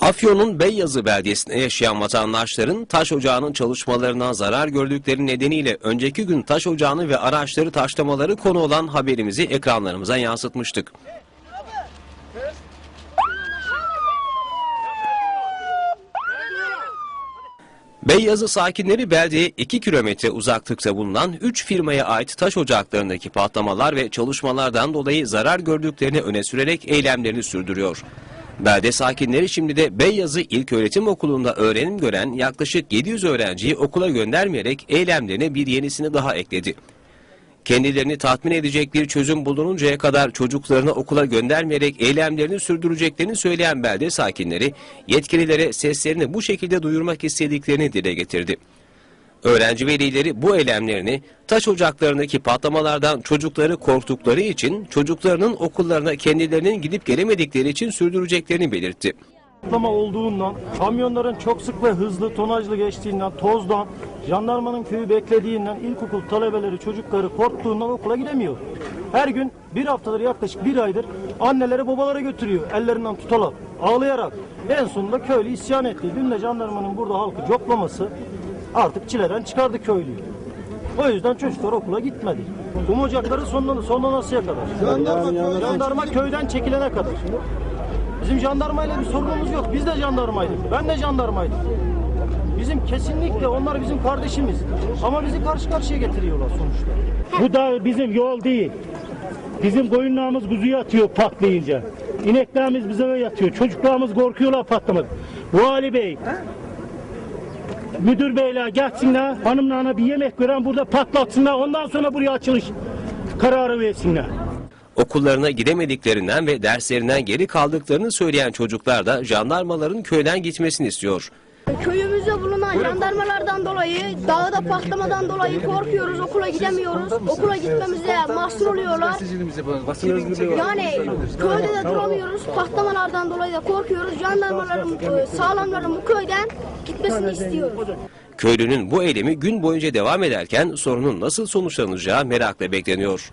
Afyon'un Beyyazı beldesinde yaşayan vatandaşların taş ocağının çalışmalarından zarar gördükleri nedeniyle önceki gün taş ocağını ve araçları taşlamaları konu olan haberimizi ekranlarımıza yansıtmıştık. Beyyazı sakinleri beldeye 2 kilometre uzaklıkta bulunan 3 firmaya ait taş ocaklarındaki patlamalar ve çalışmalardan dolayı zarar gördüklerini öne sürerek eylemlerini sürdürüyor. Belde sakinleri şimdi de Beyyazı İlköğretim Okulu'nda öğrenim gören yaklaşık 700 öğrenciyi okula göndermeyerek eylemlerine bir yenisini daha ekledi. Kendilerini tatmin edecek bir çözüm bulununcaya kadar çocuklarını okula göndermeyerek eylemlerini sürdüreceklerini söyleyen belde sakinleri yetkililere seslerini bu şekilde duyurmak istediklerini dile getirdi. Öğrenci velileri bu eylemlerini taş ocaklarındaki patlamalardan çocukları korktukları için çocuklarının okullarına kendilerinin gidip gelemedikleri için sürdüreceklerini belirtti. patlama olduğundan, kamyonların çok sık ve hızlı tonajlı geçtiğinden, tozdan, jandarmanın köyü beklediğinden, ilkokul talebeleri, çocukları korktuğundan okula gidemiyor. Her gün bir haftadır yaklaşık bir aydır anneleri babaları götürüyor ellerinden tutarak, ağlayarak. En sonunda köylü isyan etti. Dün de jandarmanın burada halkı coplaması artık çileden çıkardı köylüyü. O yüzden çocuklar okula gitmedi. Kum ocakları sonuna, sonlanasıya kadar. Jandarma, jandarma köyden çekilene kadar. Bizim jandarmayla bir sorunumuz yok. Biz de jandarmaydık. Ben de jandarmaydım. Bizim kesinlikle onlar bizim kardeşimiz. Ama bizi karşı karşıya getiriyorlar sonuçta. Bu da bizim yol değil. Bizim koyunlarımız kuzuya atıyor patlayınca. İneklerimiz bize yatıyor. Çocuklarımız korkuyorlar patlamak. Vali Bey, müdür beyler gelsinler, hanımlarına bir yemek veren burada patlatsınlar. Ondan sonra buraya açılış kararı versinler. Okullarına gidemediklerinden ve derslerinden geri kaldıklarını söyleyen çocuklar da jandarmaların köyden gitmesini istiyor. Köyümüzde bulunan jandarmalardan dolayı, dağda patlamadan dolayı korkuyoruz, okula gidemiyoruz. Okula gitmemize mahsur oluyorlar. Yani köyde de duramıyoruz, patlamalardan dolayı da korkuyoruz. Jandarmaların, e, sağlamların bu köyden gitmesini istiyoruz. Köylünün bu eylemi gün boyunca devam ederken sorunun nasıl sonuçlanacağı merakla bekleniyor.